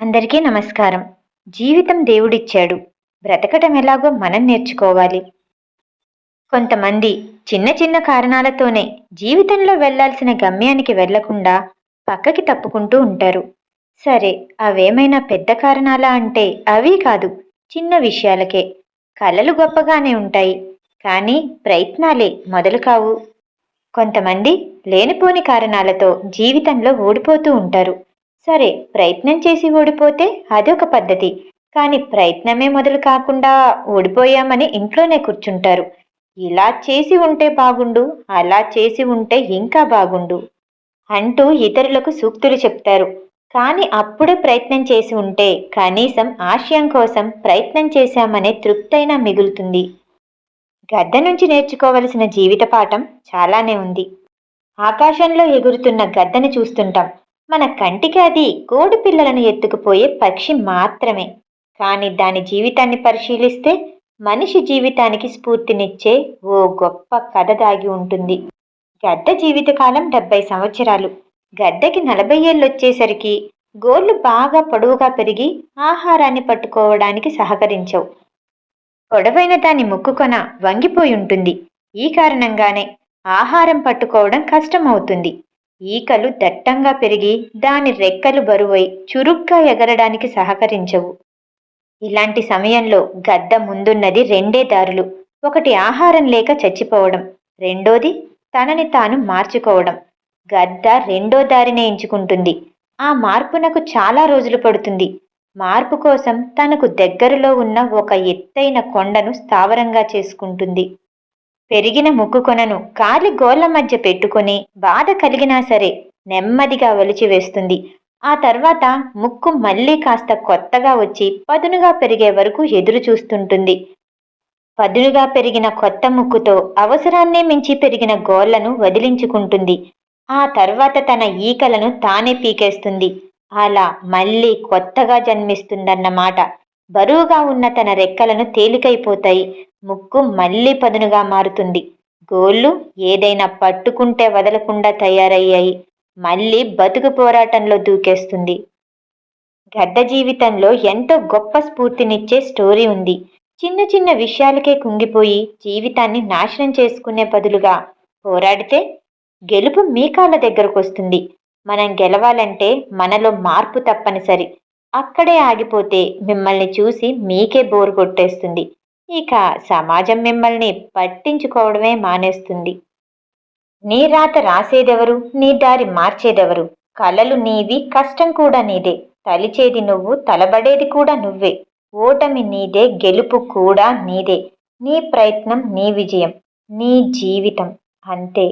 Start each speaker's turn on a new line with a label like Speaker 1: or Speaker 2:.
Speaker 1: అందరికీ నమస్కారం. జీవితం దేవుడిచ్చాడు. బ్రతకటం ఎలాగో మనం నేర్చుకోవాలి. కొంతమంది చిన్న చిన్న కారణాలతోనే జీవితంలో వెళ్ళాల్సిన గమ్యానికి వెళ్ళకుండా పక్కకి తప్పుకుంటూ ఉంటారు. సరే అవేమైనా పెద్ద కారణాలా అంటే అవి కాదు చిన్న విషయాలకే. కలలు గొప్పగానే ఉంటాయి కానీ ప్రయత్నాలే మొదలు కావు. కొంతమంది లేనిపోని కారణాలతో జీవితంలో ఓడిపోతూ ఉంటారు. సరే ప్రయత్నం చేసి ఓడిపోతే అదొక పద్ధతి. కానీ ప్రయత్నమే మొదలు కాకుండా ఓడిపోయామని ఇంట్లోనే కూర్చుంటారు. ఇలా చేసి ఉంటే బాగుండు అలా చేసి ఉంటే ఇంకా బాగుండు అంటూ ఇతరులకు సూక్తులు చెప్తారు. కానీ అప్పుడే ప్రయత్నం చేసి ఉంటే కనీసం ఆశయం కోసం ప్రయత్నం చేశామనే తృప్తైనా మిగులుతుంది. గద్ద నుంచి నేర్చుకోవలసిన జీవిత పాఠం చాలానే ఉంది. ఆకాశంలో ఎగురుతున్న గద్దను చూస్తుంటాం. మన కంటికి అది కోడి పిల్లలను ఎత్తుకుపోయే పక్షి మాత్రమే. కానీ దాని జీవితాన్ని పరిశీలిస్తే మనిషి జీవితానికి స్ఫూర్తినిచ్చే ఓ గొప్ప కథ దాగి ఉంటుంది. గద్ద జీవితకాలం డెబ్బై సంవత్సరాలు. గద్దకి నలభై ఏళ్ళు వచ్చేసరికి గోళ్ళు బాగా పొడవుగా పెరిగి ఆహారాన్ని పట్టుకోవడానికి సహకరించవు. పొడవైన దాని ముక్కుకొన వంగిపోయి ఉంటుంది. ఈ కారణంగానే ఆహారం పట్టుకోవడం కష్టమవుతుంది. ఈకలు దట్టంగా పెరిగి దాని రెక్కలు బరువై చురుగ్గా ఎగరడానికి సహకరించవు. ఇలాంటి సమయంలో గద్ద ముందున్నది రెండే దారులు. ఒకటి ఆహారం లేక చచ్చిపోవడం. రెండోది తనని తాను మార్చుకోవడం. గద్ద రెండో దారినే ఎంచుకుంటుంది. ఆ మార్పునకు చాలా రోజులు పడుతుంది. మార్పు కోసం తనకు దగ్గరలో ఉన్న ఒక ఎత్తైన కొండను స్థావరంగా చేసుకుంటుంది. పెరిగిన ముక్కు కొనను. కాలి గోళ్ళ మధ్య పెట్టుకొని బాధ కలిగినా సరే నెమ్మదిగా ఒలిచివేస్తుంది ఆ తర్వాత ముక్కు మళ్ళీ కాస్త కొత్తగా వచ్చి పదునుగా పెరిగే వరకు ఎదురు చూస్తుంటుంది. పదునుగా పెరిగిన కొత్త ముక్కుతో అవసరాన్నే మించి పెరిగిన గోళ్ళను వదిలించుకుంటుంది. ఆ తర్వాత తన ఈకలను తానే పీకేస్తుంది. అలా మళ్ళీ కొత్తగా జన్మిస్తుందన్నమాట. బరువుగా ఉన్న తన రెక్కలను తేలికైపోతాయి. ముక్కు మళ్ళీ పదునుగా మారుతుంది. గోళ్ళు ఏదైనా పట్టుకుంటే వదలకుండా తయారయ్యాయి. మళ్ళీ బతుకు పోరాటంలో దూకేస్తుంది. గడ్డ జీవితంలో ఎంతో గొప్ప స్ఫూర్తినిచ్చే స్టోరీ ఉంది. చిన్న చిన్న విషయాలకే కుంగిపోయి జీవితాన్ని నాశనం చేసుకునే బదులుగా పోరాడితే గెలుపు మీ కాళ్ళ దగ్గరకు వస్తుంది. మనం గెలవాలంటే మనలో మార్పు తప్పనిసరి. అక్కడే ఆగిపోతే మిమ్మల్ని చూసి మీకే బోరు కొట్టేస్తుంది. ఇక సమాజం మిమ్మల్ని పట్టించుకోవడమే మానేస్తుంది. నీ రాత రాసేదెవరు? నీ దారి మార్చేదెవరు? కలలు నీవి కష్టం కూడా నీదే. తలిచేది నువ్వు తలబడేది కూడా నువ్వే. ఓటమి నీదే గెలుపు కూడా నీదే. నీ ప్రయత్నం నీ విజయం నీ జీవితం. అంతే.